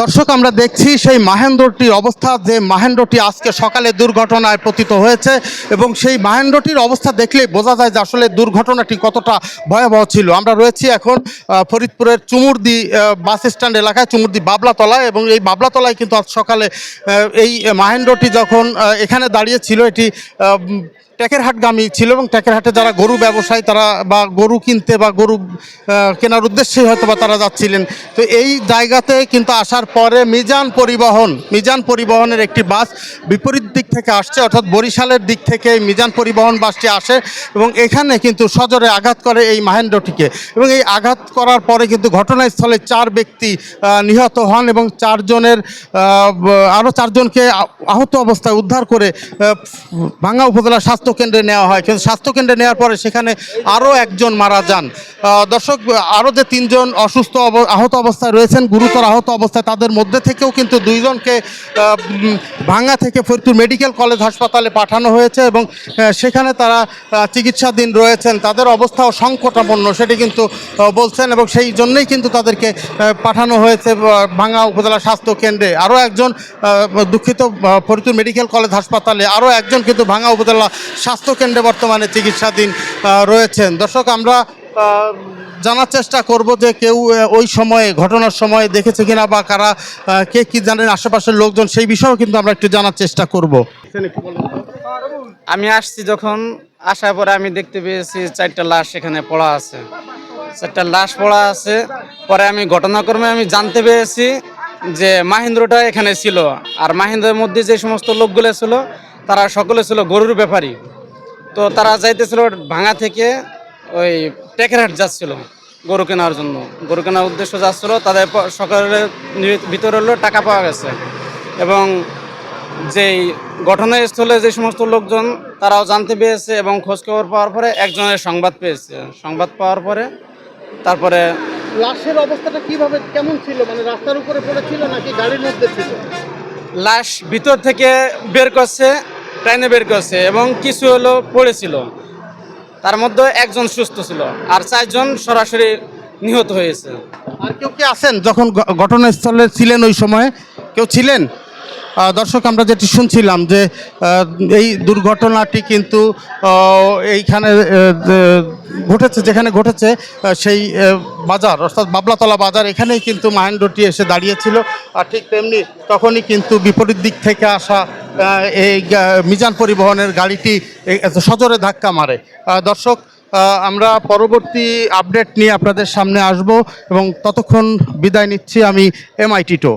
দর্শক, আমরা দেখছি সেই মাহেন্দ্রটির অবস্থা, যে মাহেন্দ্রটি আজকে সকালে দুর্ঘটনায় পতিত হয়েছে এবং সেই মাহেন্দ্রটির অবস্থা দেখলেই বোঝা যায় যে আসলে দুর্ঘটনাটি কতটা ভয়াবহ ছিল। আমরা রয়েছি এখন ফরিদপুরের চুমুরদি বাস স্ট্যান্ড এলাকায়, চুমুরদি বাবলাতলায় এবং এই বাবলাতলায় কিন্তু আজ সকালে এই মাহেন্দ্রটি যখন এখানে দাঁড়িয়ে ছিল, এটি আহ, উম, টেকেরহাটগামী ছিল এবং ট্যাকের হাটে যারা গরু ব্যবসায়ী তারা বা গরু কিনতে বা গরু কেনার উদ্দেশ্যে হয়তো বা তারা যাচ্ছিলেন। তো এই জায়গাতে কিন্তু আসার পরে মিজান পরিবহন মিজান পরিবহনের একটি বাস বিপরীত দিক থেকে আসছে অর্থাৎ বরিশালের দিক থেকে মিজান পরিবহন বাসটি আসে এবং এখানে কিন্তু সজোরে আঘাত করে এই মাহেন্দ্রটিকে। এবং এই আঘাত করার পরে কিন্তু ঘটনাস্থলে চার ব্যক্তি নিহত হন এবং চারজনের আরও চারজনকে আহত অবস্থায় উদ্ধার করে ভাঙ্গা উপজেলা স্বাস্থ্য কেন্দ্রে নেওয়া হয়। কিন্তু স্বাস্থ্য কেন্দ্রে নেওয়ার পরে সেখানে আরও একজন মারা যান। দর্শক আরও যে তিনজন অসুস্থ আহত অবস্থায় রয়েছেন, গুরুতর আহত অবস্থায়, তাদের মধ্যে থেকেও কিন্তু দুইজনকে ভাঙ্গা থেকে ফরিদপুর মেডিকেল কলেজ হাসপাতালে পাঠানো হয়েছে এবং সেখানে তারা চিকিৎসাধীন রয়েছেন। তাদের অবস্থাও সংকটাপন্ন সেটি কিন্তু বলছেন এবং সেই জন্যই কিন্তু তাদেরকে পাঠানো হয়েছে ভাঙ্গা উপজেলা স্বাস্থ্য কেন্দ্রে আরও একজন দুঃখিত ফরিদপুর মেডিকেল কলেজ হাসপাতালে আরও একজন কিন্তু ভাঙ্গা উপজেলা স্বাস্থ্য কেন্দ্রে বর্তমানে চিকিৎসাধীন রয়েছেন। দর্শক, আমরা জানার চেষ্টা করব যে কেউ ওই সময়ে, ঘটনার সময় দেখেছে কিনা বা কারা কে কি জানেন আশেপাশের লোকজন, সেই বিষয়েও কিন্তু আমরা একটু জানার চেষ্টা করব। আমি আসছি যখন, আসার পরে আমি দেখতে পেয়েছি চারটা লাশ এখানে পড়া আছে। চারটা লাশ পড়া আছে, পরে আমি ঘটনাক্রমে আমি জানতে পেরেছি যে মাহিন্দ্রটা এখানে ছিল। আর মাহেন্দ্রের মধ্যে যে সমস্ত লোকগুলো ছিল তারা সকলে ছিল গরুর ব্যাপারী। তো তারা যাইতেছিল ভাঙা থেকে ওই টেকেরহাট যাচ্ছিল গরু কেনার জন্য। গরু কেনার উদ্দেশ্য যাচ্ছিল তাদের সকলের ভিতরে হলো টাকা পাওয়া গেছে। এবং যেই ঘটনাস্থলে যে সমস্ত লোকজন তারাও জানতে পেরেছে এবং খোঁজখবর পাওয়ার পরে একজনের সংবাদ পেয়েছে। সংবাদ পাওয়ার পরে তারপরে লাশের অবস্থাটা কীভাবে কেমন ছিল? মানে রাস্তার উপরে পড়েছিল নাকি গাড়ির মধ্যে ছিল? লাশ ভিতর থেকে বের করছে ট্রেনে বের করছে এবং কিছু হলো পড়েছিল। তার মধ্যে একজন সুস্থ ছিল আর চারজন সরাসরি নিহত হয়েছে। আর কেউ কি আছেন? যখন ঘটনাস্থলে ছিলেন ওই সময়ে, কেউ ছিলেন? দর্শক, আমরা যেটি শুনছিলাম যে এই দুর্ঘটনাটি কিন্তু এইখানে ঘটেছে, যেখানে ঘটেছে সেই বাজার, অর্থাৎ বাবলাতলা বাজার, এখানেই কিন্তু মাহেন্দ্রটি এসে দাঁড়িয়েছিল। আর ঠিক তেমনি তখনই কিন্তু বিপরীত দিক থেকে আসা এই মিজান পরিবহনের গাড়িটি সজোরে ধাক্কা মারে। দর্শক আমরা পরবর্তী আপডেট নিয়ে আপনাদের সামনে আসব এবং ততক্ষণ বিদায় নিচ্ছি আমি এমআইটি টো।